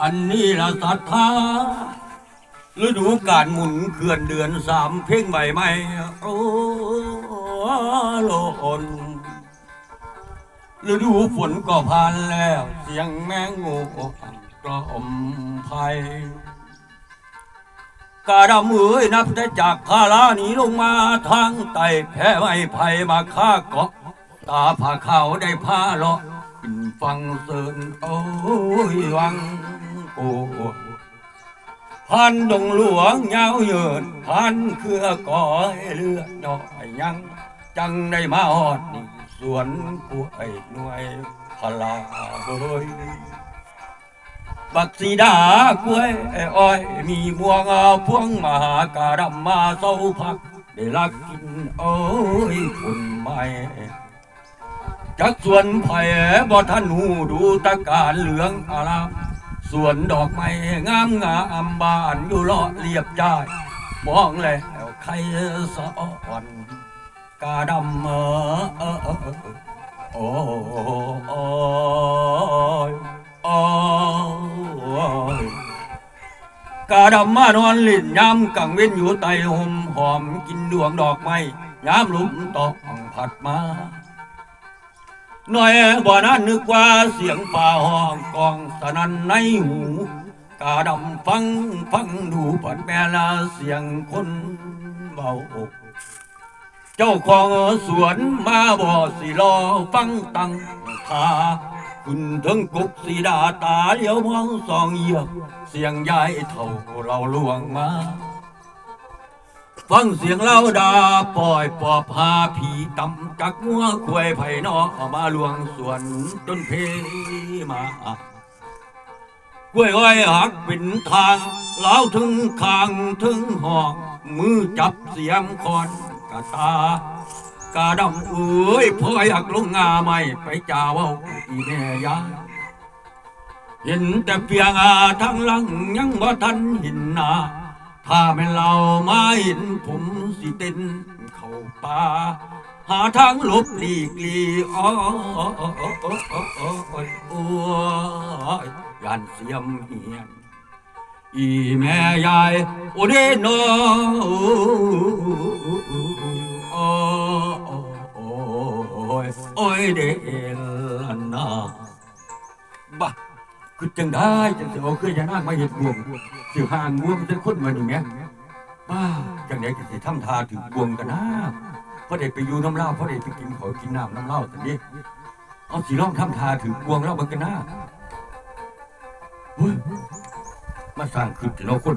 อันนี้ละศรัทธาฤดูการหมุนเขื่อนเดือนสามเพ่งใบไม้โอ้โลนฤดูฝนก็ผ่านแล้ว เสียงแมงงูกล่อมไพกาดำเอ๋ยนับแต่จากพารานีลงมาทางไต่แพ้ไม่ไผ่มาฆ่าเกาะตาผาขาวได้ผ้าเลาะขึ้นฟังเสินโอ้ยวัง โอ้พันดงหลวงยาวเยินพันเครือก่อยเลือดน้อยยัง จังได้มาฮอดนี่สวนกล้ยหน่วยพลาเฮ้ยบักสีดากล้วยอ้อย มีบัวงาพวงมหากาดำมาเศร้าพัก ได้ลักกินโอ้ยคุณไม่จักส่วนไผ่บ่ท่านหูดูตะการเหลืองอาราม ส่วนดอกไม้งามงามบานอยู่เลาะเรียบจ่ายมองแล้วใครสอนกาดำเออเออโอ้โอ้ยโอ้ยกาดำมานอนลิ่นยามกังเว้นอยู่ใต้ห่มหอมกินดวงดอกไม้ยามลมตอกผัดมา หน่อยบ่นั้นนึกว่าเสียงป่าห้องกองสนั่นในหูกาดำฟังฟังดูปัดแม่ละเสียงคนเบาอกเจ้าของสวนมาบ่สิรอฟังตังทาคุณถึงกุกสีดาตาเลี้ยวมองสองเหยียบเสียงยายเท่าเราลวงมา ฟังเสียงเล่าดาปล่อยปอบพาผีตำจักงัวควยไผ่นอมาลวงสวนจนเพมากล้วยอ้อยหักเป็นทางเล้าถึงคางถึงหอกมือจับเสียมคอนกะตากาดำเอ้ยพ่ออยากลงงาไม่ไปจ่าเว่าอีแม่ยาเห็นแต่เพียงอาทั้งลังยังบ่ทันห็นนา ถ้าแม่นเรามาเห็นผมสิเต้นเข้าป่า หาทางหลบหลีกลีอ้อยโอ้ยยันเสียมเหียนอีแม่ยายโอเดโนโอ้ยโอ้ยเดลนาบ้า คือจังได้จังสิเอาเคยยานางมาเห็ดบวงสิห่างบวงจะคนมาอยู่แม่บ้าจังไดจะสิทำทาถึงบวงกันนะพราะได้ไปอยู่น้ำเล่าเพราะได้ไปกินขอกินน้ำน้ำเล่าแต่นี้เอาสิลองทำทาถึงบวงเล่าเบังกันนะเฮ้ยมาสร้างคือแต่ละคน